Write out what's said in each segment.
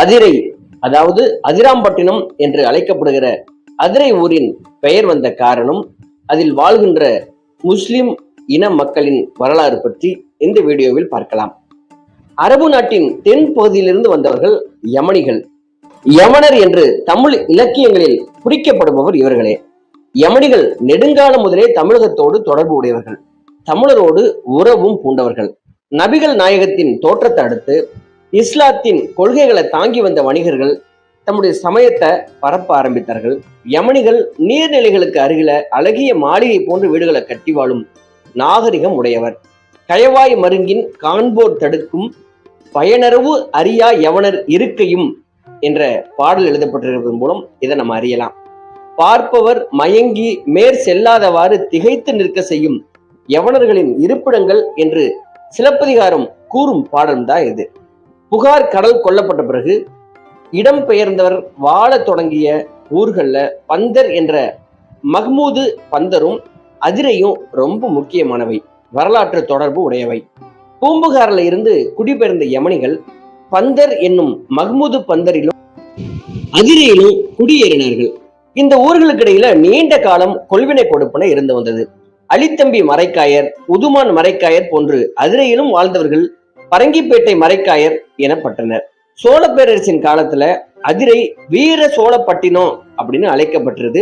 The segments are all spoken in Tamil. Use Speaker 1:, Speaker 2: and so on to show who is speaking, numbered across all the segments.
Speaker 1: அதிரை அதாவது அதிராம்பட்டினம் என்று அழைக்கப்படுகிற அதிரை ஊரின் பெயர் வந்த காரணம் அதில் வாழ்கின்ற முஸ்லிம் இன மக்களின் வரலாறு பற்றி இந்த வீடியோவில் பார்க்கலாம். அரபு நாட்டின் தென் பகுதியிலிருந்து வந்தவர்கள் யமனிகள். யமனர் என்று தமிழ் இலக்கியங்களில் குறிக்கப்படுபவர் இவர்களே. யமனிகள் நெடுங்காலம் முதலே தமிழகத்தோடு தொடர்பு உடையவர்கள். தமிழரோடு உறவும் பூண்டவர்கள். நபிகள் நாயகத்தின் தோற்றத்தை அடுத்து இஸ்லாத்தின் கொள்கைகளை தாங்கி வந்த வணிகர்கள் தம்முடைய சமயத்தை பரப்ப ஆரம்பித்தார்கள். யமனிகள் நீர்நிலைகளுக்கு அருகில அழகிய மாளிகை போன்ற வீடுகளை கட்டி வாழும் நாகரிகம் உடையவர். கயவாய் மருங்கின் காண்போர் தடுக்கும் பயனரவு அறியா யவனர் இருக்கையும் என்ற பாடல் எழுதப்பட்டிருப்பதன் மூலம் இதை நம்ம அறியலாம். பார்ப்பவர் மயங்கி மேற் செல்லாதவாறு திகைத்து நிற்க செய்யும் யவனர்களின் இருப்பிடங்கள் என்று சிலப்பதிகாரம் கூறும் பாடல்தான் இது. புகார் கடல் கொல்லப்பட்ட பிறகு இடம்பெயர்ந்தவர் வாழ தொடங்கிய ஊர்களில் பந்தர் என்ற மஹ்மூது பந்தரும் அதிரையும் ரொம்ப முக்கியமானவை. வரலாற்று தொடர்பு உடையவை. பூம்புகாரில் இருந்து குடிபெயர்ந்த யமனிகள் பந்தர் என்னும் மஹ்மூது பந்தரிலும் அதிரையிலும் குடியேறினார்கள். இந்த ஊர்களுக்கு இடையில நீண்ட காலம் கொள்வினை கொடுப்பன இருந்து வந்தது. அலித்தம்பி மரைக்காயர் உதுமான் மரைக்காயர் போன்று அதிரையிலும் வாழ்ந்தவர்கள் பரங்கிப்பேட்டை மரைக்காயர் எனப்பட்டனர். சோழ பேரரசின் காலத்துல அதிரை வீர சோழப்பட்டினம் அப்படின்னு அழைக்கப்பட்டிருது.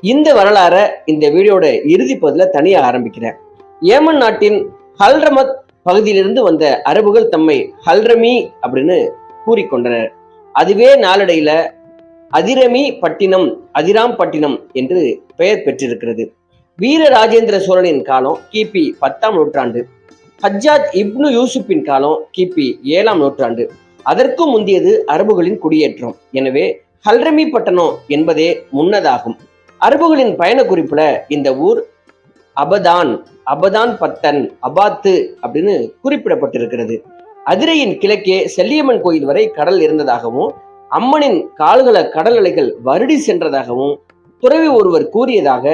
Speaker 1: இந்த வரலாற இந்த வீடியோட இறுதி பகுதியில தனியா ஆரம்பிக்கிறேன். ஏமன் நாட்டின் ஹல்ரமத் பகுதியிலிருந்து வந்த அரபுகள் தம்மை ஹல்ரமி அப்படின்னு கூறிக்கொண்டனர். அதுவே நாளடையில அதிரமி பட்டினம் அதிராம் பட்டினம் என்று பெயர் பெற்றிருக்கிறது. வீர ராஜேந்திர சோழனின் காலம் கிபி பத்தாம் நூற்றாண்டு. ஹஜ்ஜாத் இப்னு யூசுப்பின் காலம் கிபி ஏழாம் நூற்றாண்டு. அதற்கும் முந்தியது அரபுகளின் குடியேற்றம். எனவே ஹல்ரமி பட்டணம் என்பதே முன்னதாகும். அரபுகளின் பயண குறிப்புல இந்த ஊர் அபதான் அபதான் பத்தன் அபாத்து அப்படின்னு குறிப்பிடப்பட்டிருக்கிறது. அதிரையின் கிழக்கே செல்லியம்மன் கோயில் வரை கடல் இருந்ததாகவும் அம்மனின் கால்கள கடல் அலைகள் வருடி சென்றதாகவும் துறவி ஒருவர் கூறியதாக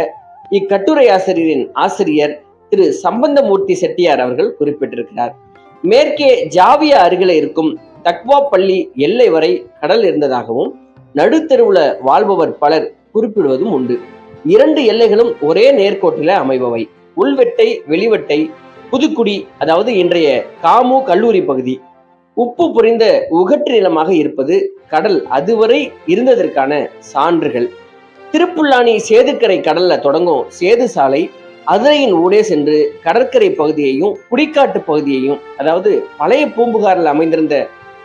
Speaker 1: இக்கட்டுரை ஆசிரியரின் ஆசிரியர் திரு சம்பந்தமூர்த்தி செட்டியார் அவர்கள் குறிப்பிட்டிருக்கிறார். மேற்கே ஜாவியா அருகில இருக்கும் தக்வா பள்ளி எல்லை வரை கடல் இருந்ததாகவும் நடுத்தெருவுல வாழ்பவர் பலர் குறிப்பிடுவதும் உண்டு. இரண்டு எல்லைகளும் ஒரே நேர்கோட்டில அமைபவை. உள்வெட்டை வெளிவெட்டை புதுக்குடி அதாவது இன்றைய காமு கல்லூரி பகுதி. உப்பு புரிந்த உகற்று நிலமாக இருப்பது கடல் அதுவரை இருந்ததற்கான சான்றுகள். திருப்புல்லானி சேதுக்கரை கடல்ல தொடங்கும் சேது சாலை அதிரையின் ஊடே சென்று கடற்கரை பகுதியையும் குடிக்காட்டு பகுதியையும் அதாவது பழைய பூம்புகாரில் அமைந்திருந்த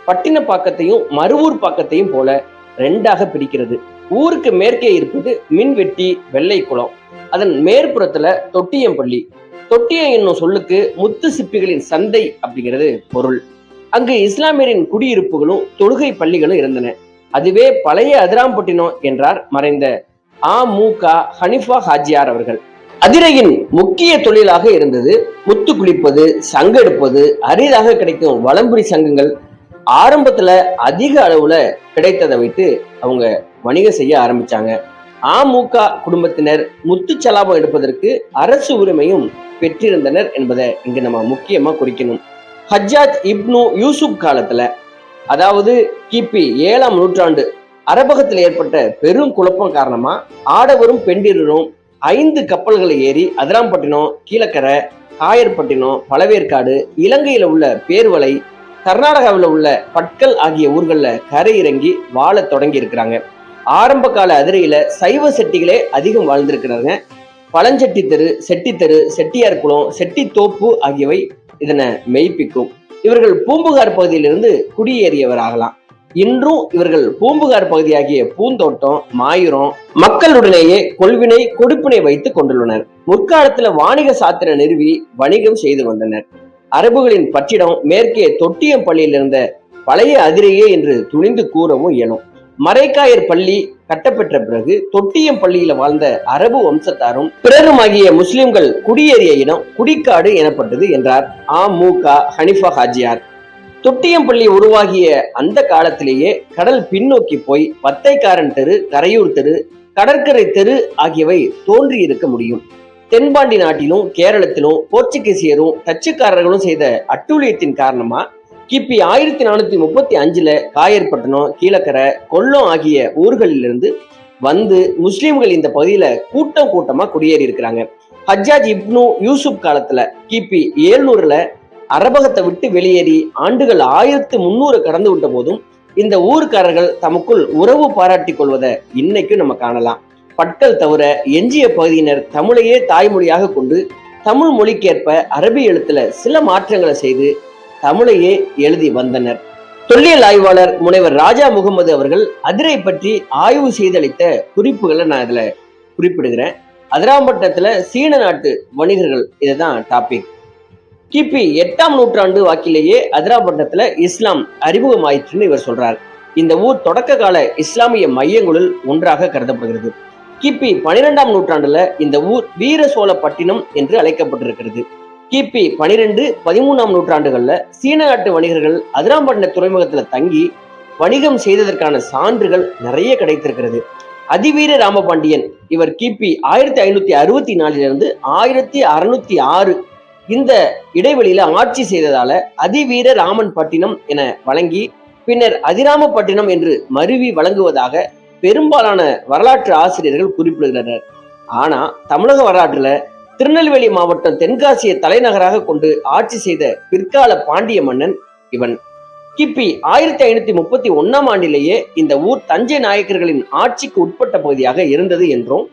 Speaker 1: பட்டினப்பாக்கத்தையும் மறுவூர் பாக்கத்தையும் போல ரெண்டாக பிரிக்கிறது. ஊருக்கு மேற்கே இருப்பது மின்வெட்டி வெள்ளை குளம். அதன் மேற்புறத்துல தொட்டியம்பள்ளி தொட்டியம் என்னும் சொல்லுக்கு முத்து சிப்பிகளின் சந்தை அப்படிங்கிறது பொருள். அங்கு இஸ்லாமியரின் குடியிருப்புகளும் தொழுகை பள்ளிகளும் இருந்தன. அதுவே பழைய அதிராம்பட்டினம் என்றார் மறைந்த ஆ மு க ஹனிஃபா ஹாஜியார் அவர்கள். அதிரையின் முக்கிய தொழிலாக இருந்தது முத்து குளிப்பது சங்கு எடுப்பது அரிதாக கிடைக்கும் வளம்புரி சங்கங்கள். ஆரம்பத்துல அதிக அளவுல கிடைத்ததை வைத்து அவங்க வணிகம் செய்ய ஆரம்பிச்சாங்க. அமுக குடும்பத்தினர் முத்து சலாபம் எடுப்பதற்கு அரசு உரிமையும் பெற்றிருந்தனர் என்பதை இங்கு நம்ம முக்கியமா குறிக்கணும். ஹஜ்ஜாத் இப்னு யூசுப் காலத்துல அதாவது கிபி ஏழாம் நூற்றாண்டு அரபகத்தில் ஏற்பட்ட பெரும் குழப்பம் காரணமா ஆடவரும் பெண்டிரரும் ஐந்து கப்பல்களை ஏறி அதிராம்பட்டினம் கீழக்கரை காயர்பட்டினம் பழவேற்காடு இலங்கையில் உள்ள பேர்வலை கர்நாடகாவில் உள்ள பட்கல் ஆகிய ஊர்களில் கரை இறங்கி வாழ தொடங்கி இருக்கிறாங்க ஆரம்ப கால அதிரையில சைவ செட்டிகளே அதிகம் வாழ்ந்திருக்கிறாங்க. பழஞ்செட்டி தெரு செட்டி தெரு செட்டியார் குளம் செட்டி தோப்பு ஆகியவை இதனை மெய்ப்பிக்கும். இவர்கள் பூம்புகார் பகுதியிலிருந்து குடியேறியவர் ஆகலாம் இன்றும் இவர்கள் பூம்புகார் பகுதியாகிய பூந்தோட்டம் மாயூரம் மக்களுடனேயே கொள்வினை கொடுப்பினை வைத்துக் கொண்டுள்ளனர். முற்காலத்துல வாணிக சாத்திர நிறுவி வணிகம் செய்து வந்தனர். அரபுகளின் பற்றிடம் மேற்கே தொட்டியம் பள்ளியில் இருந்த பழைய அதிரையே என்று துணிந்து கூறவும் இயலும். மரைக்காயர் பள்ளி கட்டப்பெற்ற பிறகு தொட்டியம் பள்ளியில வாழ்ந்த அரபு வம்சத்தாரும் பிறருமாகிய முஸ்லிம்கள் குடியேறிய இடம் குடிக்காடு எனப்பட்டது என்றார். ஆ மு க ஹனிஃபா ஹாஜியார். தொட்டியம்பள்ளி உருவாகிய அந்த காலத்திலேயே கடல் பின்னோக்கி போய் பத்தைக்காரன் தெரு கரையூர் தெரு கடற்கரை தெரு ஆகியவை தோன்றி இருக்க முடியும். தென்பாண்டி நாட்டிலும் கேரளத்திலும் போர்ச்சுகீசியரும் டச்சுக்காரர்களும் செய்த அட்டூழியத்தின் காரணமா கிபி ஆயிரத்தி நானூத்தி முப்பத்தி அஞ்சுல காயற்பட்டினம் கீழக்கரை கொல்லம் ஆகிய ஊர்களிலிருந்து வந்து முஸ்லிம்கள் இந்த பகுதியில கூட்டம் கூட்டமா குடியேறி இருக்கிறாங்க ஹஜ்ஜாஜ் இப்னு யூசுப் காலத்துல கிபி ஏழ்நூறுல அரபகத்தை விட்டு வெளியேறி ஆண்டுகள் ஆயிரத்து முன்னூறு கடந்து விட்ட போதும் இந்த ஊர்க்காரர்கள் தமக்குள் உறவு பாராட்டி கொள்வதை இன்னைக்கும் நம்ம காணலாம். பட்கள் தவிர எஞ்சிய பகுதியினர் தமிழையே தாய்மொழியாக கொண்டு தமிழ் மொழிக்கேற்ப அரபி எழுத்துல சில மாற்றங்களை செய்து தமிழையே எழுதி வந்தனர். தொல்லியல் ஆய்வாளர் முனைவர் ராஜா முகமது அவர்கள் அதிரை பற்றி ஆய்வு செய்தளித்த குறிப்புகளை நான் இதுல குறிப்பிடுகிறேன். அதிராம்பட்டத்துல சீன நாட்டு வணிகர்கள் இதுதான் டாபிக் கிபி எட்டாம் நூற்றாண்டு வாக்கிலேயே அதிராம்பட்டத்துல இஸ்லாம் அறிமுகமாயிற்றுன்னு இவர் சொல்றார். இந்த ஊர் தொடக்க கால இஸ்லாமிய மையங்களுள் ஒன்றாக கருதப்படுகிறது. கிபி பனிரெண்டாம் நூற்றாண்டுல இந்த ஊர் வீர சோழப்பட்டினம் என்று அழைக்கப்பட்டிருக்கிறது. கிபி பனிரெண்டு பதிமூணாம் நூற்றாண்டுகள்ல சீன நாட்டு வணிகர்கள் அதிராம்பட்டின துறைமுகத்துல தங்கி வணிகம் செய்ததற்கான சான்றுகள் நிறைய கிடைத்திருக்கிறது. அதிவீர ராமபாண்டியன் இவர் கிபி ஆயிரத்தி ஐநூத்தி அறுபத்தி நாலிலிருந்து ஆயிரத்தி அறுநூத்தி ஆறு இந்த இடைவெளியில ஆட்சி செய்ததால அதிவீர ராமன் பட்டினம் என வழங்கி பின்னர் அதிராமப்பட்டினம் என்று மருவி வழங்குவதாக பெரும்பாலான வரலாற்று ஆசிரியர்கள் குறிப்பிடுகின்றனர். ஆனா தமிழக வரலாற்றுல திருநெல்வேலி மாவட்டம் தென்காசியை தலைநகராக கொண்டு ஆட்சி செய்த பிற்கால பாண்டிய மன்னன் இவன். கிபி ஆயிரத்தி ஐநூத்தி முப்பத்தி ஒன்னாம் ஆண்டிலேயே இந்த ஊர் தஞ்சை நாயக்கர்களின் ஆட்சிக்கு உட்பட்ட பகுதியாக இருந்தது என்றும்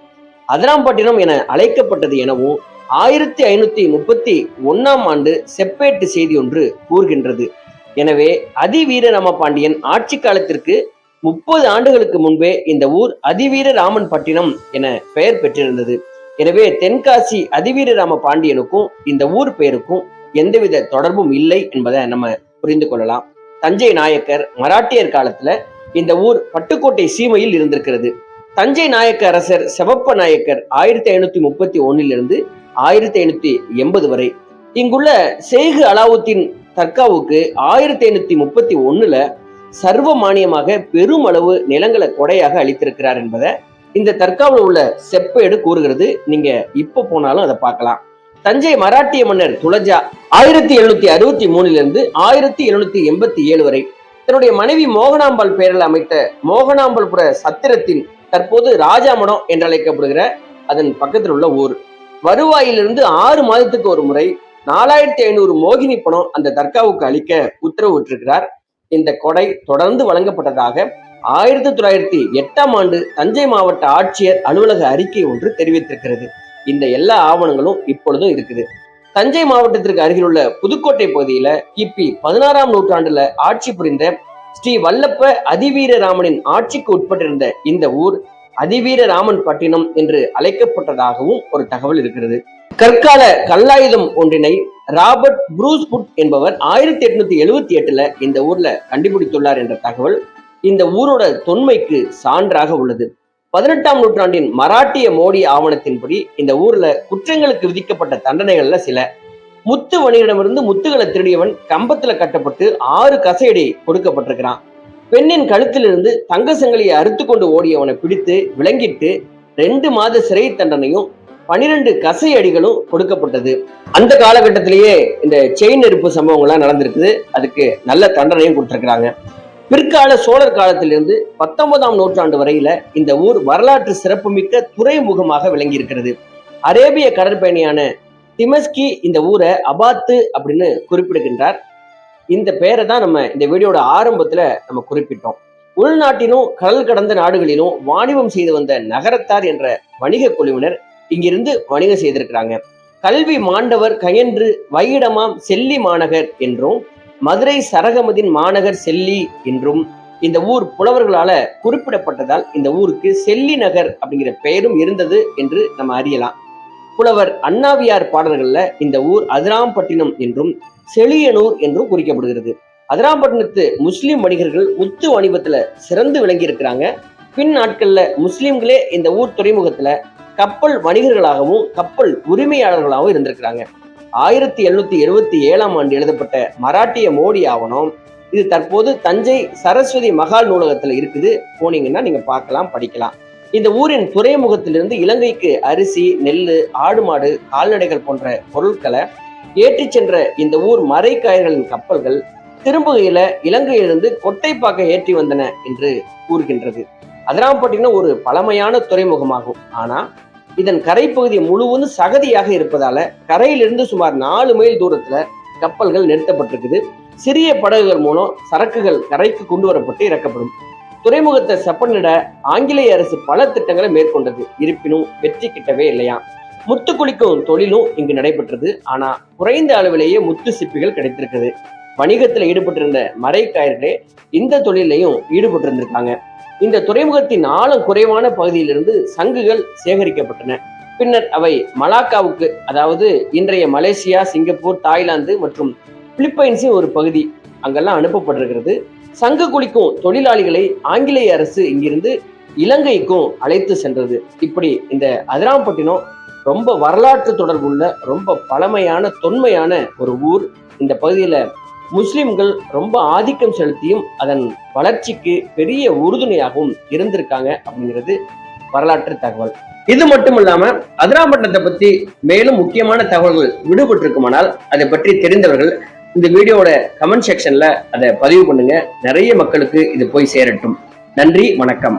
Speaker 1: அதிராம்பட்டினம் என அழைக்கப்பட்டது எனவும் ஆயிரத்தி ஐநூத்தி முப்பத்தி ஒன்னாம் ஆண்டு செப்பேட்டு செய்தி ஒன்று கூறுகின்றது. எனவே அதிவீர ராமபாண்டியன் ஆட்சி காலத்திற்கு முப்பது ஆண்டுகளுக்கு முன்பே இந்த ஊர் அதிவீர ராமன் பட்டினம் என பெயர் பெற்றிருந்தது. எனவே தென்காசி அதிவீர ராம பாண்டியனுக்கும் இந்த ஊர் பெயருக்கும் எந்தவித தொடர்பும் இல்லை என்பதை நம்ம புரிந்து கொள்ளலாம். தஞ்சை நாயக்கர் மராட்டியர் காலத்துல இந்த ஊர் பட்டுக்கோட்டை சீமையில் இருந்திருக்கிறது. தஞ்சை நாயக்க அரசர் செவப்ப நாயக்கர் ஆயிரத்தி ஐநூத்தி முப்பத்தி ஒன்னிலிருந்து ஆயிரத்தி ஐநூத்தி எண்பது வரை. இங்குள்ள சேகு அலாவுத்தீன் தர்காவுக்கு ஆயிரத்தி ஐநூத்தி முப்பத்தி ஒண்ணுல சர்வ மானியமாக பெருமளவு நிலங்களை கொடையாக அளித்திருக்கிறார் என்பதை இந்த தர்காவில் உள்ள செப்பேடு கூறுகிறது. நீங்க இப்ப போனாலும் அதை பார்க்கலாம். தஞ்சை மராட்டிய மன்னர் துளஜா ஆயிரத்தி எழுநூத்தி அறுபத்தி மூணிலிருந்து ஆயிரத்தி எழுநூத்தி எண்பத்தி ஏழு வரை தன்னுடைய மனைவி மோகனாம்பாள் பெயரில் அமைத்த மோகனாம்பல்புர சத்திரத்தின் தற்போது ராஜாமடம் என்றழைக்கப்படுகிற அதன் பக்கத்தில் உள்ள ஊர். வருவாயிலிருந்து ஆறு மாதத்துக்கு ஒரு முறை நாலாயிரத்தி ஐநூறு மோகினி பணம் அந்த தர்காவுக்கு அளிக்க உத்தரவிட்டிருக்கிறார். இந்த கொடை தொடர்ந்து வழங்கப்பட்டதாக ஆயிரத்தி தொள்ளாயிரத்தி எட்டாம் ஆண்டு தஞ்சை மாவட்ட ஆட்சியர் அலுவலக அறிக்கை ஒன்று தெரிவித்திருக்கிறது. இந்த எல்லா ஆவணங்களும் இப்பொழுதும் இருக்குது. தஞ்சை மாவட்டத்திற்கு அருகிலுள்ள புதுக்கோட்டை பகுதியில கிபி பதினாறாம் நூற்றாண்டுல ஆட்சி புரிந்த ஸ்ரீ வல்லப்ப அதிவீரராமனின் ஆட்சிக்கு உட்பட்டிருந்த இந்த ஊர் அதிவீர ராமன் பட்டினம் என்று அழைக்கப்பட்டதாகவும் ஒரு தகவல் இருக்கிறது. கற்கால கல்லாயுதம் ஒன்றினை ராபர்ட் ப்ரூஸ்புட் என்பவர் ஆயிரத்தி எட்நூத்தி எழுவத்தி எட்டுல இந்த ஊர்ல கண்டுபிடித்துள்ளார் என்ற தகவல் இந்த ஊரோட தொன்மைக்கு சான்றாக உள்ளது. பதினெட்டாம் நூற்றாண்டின் மராட்டிய மோடி ஆவணத்தின்படி இந்த ஊர்ல குற்றங்களுக்கு விதிக்கப்பட்ட தண்டனைகள்ல சில. முத்து வணிகரிடமிருந்து முத்துகளை திருடியவன் கம்பத்துல கட்டப்பட்டு ஆறு கசையடி கொடுக்கப்பட்டிருக்கிறான். பெண்ணின் கழுத்திலிருந்து தங்க சங்கிலியை அறுத்து கொண்டு ஓடியவனை பிடித்து விளங்கிட்டு ரெண்டு மாத சிறை தண்டனையும் பனிரெண்டு கசை அடிகளும் கொடுக்கப்பட்டது. அந்த காலகட்டத்திலேயே இந்த செயின் நெருப்பு சம்பவங்கள்லாம் நடந்திருக்குது. அதுக்கு நல்ல தண்டனையும் கொடுத்துருக்குறாங்க. பிற்கால சோழர் காலத்திலிருந்து பத்தொன்பதாம் நூற்றாண்டு வரையில இந்த ஊர் வரலாற்று சிறப்புமிக்க துறைமுகமாக விளங்கி இருக்கிறது அரேபிய கடற்பயணியான திமஸ்கி இந்த ஊரை அபாத்து அப்படின்னு குறிப்பிடுகின்றார். இந்த பெயரை தான் நம்ம இந்த வீடியோட ஆரம்பத்துல நம்ம குறிப்பிட்டோம். உள்நாட்டிலும் கடல் கடந்த நாடுகளிலும் வாணிபம் செய்து வந்த நகரத்தார் என்ற வணிக குழுவினர் இங்கிருந்து வணிகம் செய்திருக்கிறாங்க. கல்வி மாண்டவர் கயன்று வையிடமாம் செல்லி மாநகர் என்றும் மதுரை சரகமதின் மாநகர் செல்லி என்றும் இந்த ஊர் புலவர்களால குறிப்பிடப்பட்டதால் இந்த ஊருக்கு செல்லி நகர் அப்படிங்கிற பெயரும் இருந்தது என்று நம்ம அறியலாம். புலவர் அண்ணாவியார் பாடல்கள்ல இந்த ஊர் அதிராம்பட்டினம் என்றும் செழியனூர் என்றும் குறிக்கப்படுகிறது. அதிராம்பட்டினத்து முஸ்லிம் வணிகர்கள் முத்து வணிபத்துல சிறந்து விளங்கி இருக்கிறாங்க பின் நாட்கள்ல முஸ்லிம்களே இந்த ஊர் துறைமுகத்துல கப்பல் வணிகர்களாகவும் கப்பல் உரிமையாளர்களாகவும் இருந்திருக்கிறாங்க. ஆயிரத்தி எழுநூத்தி எழுவத்தி ஏழாம் ஆண்டு எழுதப்பட்ட மராட்டிய மோடி ஆவணம் இது தற்போது தஞ்சை சரஸ்வதி மகால் நூலகத்துல இருக்குது. போனீங்கன்னா நீங்க பார்க்கலாம் படிக்கலாம். இந்த ஊரின் துறைமுகத்திலிருந்து இலங்கைக்கு அரிசி நெல் ஆடு மாடு கால்நடைகள் போன்ற பொருட்களை ஏற்றிச் சென்ற இந்த ஊர் மறைக்காயர்களின் கப்பல்கள் திரும்புகையில இலங்கையிலிருந்து கொட்டைப்பாக்க ஏற்றி வந்தன என்று கூறுகின்றது. அதிராம்பட்டினம் ஒரு பழமையான துறைமுகமாகும். ஆனா இதன் கரைப்பகுதி முழுவதும் சகதியாக இருப்பதால கரையிலிருந்து சுமார் நாலு மைல் தூரத்துல கப்பல்கள் நிறுத்தப்பட்டிருக்குது. சிறிய படகுகள் மூலம் சரக்குகள் கரைக்கு கொண்டு வரப்பட்டு இறக்கப்படும். துறைமுகத்தை செப்பனிட ஆங்கிலேய அரசு பல திட்டங்களை மேற்கொண்டது. இருப்பினும் வெற்றி கிட்டவே இல்லையா? முத்து குளிக்கும் தொழிலும் இங்கு நடைபெற்றது. ஆனா குறைந்த அளவிலேயே முத்து சிப்பிகள் கிடைத்திருக்குது வணிகத்தில் ஈடுபட்டிருந்த மரைக்காயர்களே இந்த தொழிலையும் ஈடுபட்டிருந்திருக்காங்க. இந்த துறைமுகத்தின் ஆழம் குறைவான பகுதியிலிருந்து சங்குகள் சேகரிக்கப்பட்டன. பின்னர் அவை மலாக்காவுக்கு அதாவது இன்றைய மலேசியா சிங்கப்பூர் தாய்லாந்து மற்றும் பிலிப்பைன்ஸின் ஒரு பகுதி அங்கெல்லாம் அனுப்பப்பட்டிருக்கிறது. சங்கு குளிக்கும் தொழிலாளிகளை ஆங்கிலேய அரசு இங்கிருந்து இலங்கைக்கும் அழைத்து சென்றது. இப்படி இந்த அதிராம்பட்டினம் ரொம்ப வரலாற்று தொடர்புள்ள ரொம்ப பழமையான தொன்மையான ஒரு ஊர். இந்த பகுதியில முஸ்லிம்கள் ரொம்ப ஆதிக்கம் செலுத்தியும் அதன் வளர்ச்சிக்கு பெரிய உறுதுணையாகவும் இருந்திருக்காங்க அப்படிங்கிறது வரலாற்று தகவல். இது மட்டும் இல்லாம அதிராம்பட்டினத்தை பத்தி மேலும் முக்கியமான தகவல்கள் விடுபட்டிருக்குமானால் அதை பற்றி தெரிந்தவர்கள் இந்த வீடியோட கமெண்ட் செக்ஷன்ல அதை பதிவு பண்ணுங்க. நிறைய மக்களுக்கு இது போய் சேரட்டும். நன்றி வணக்கம்.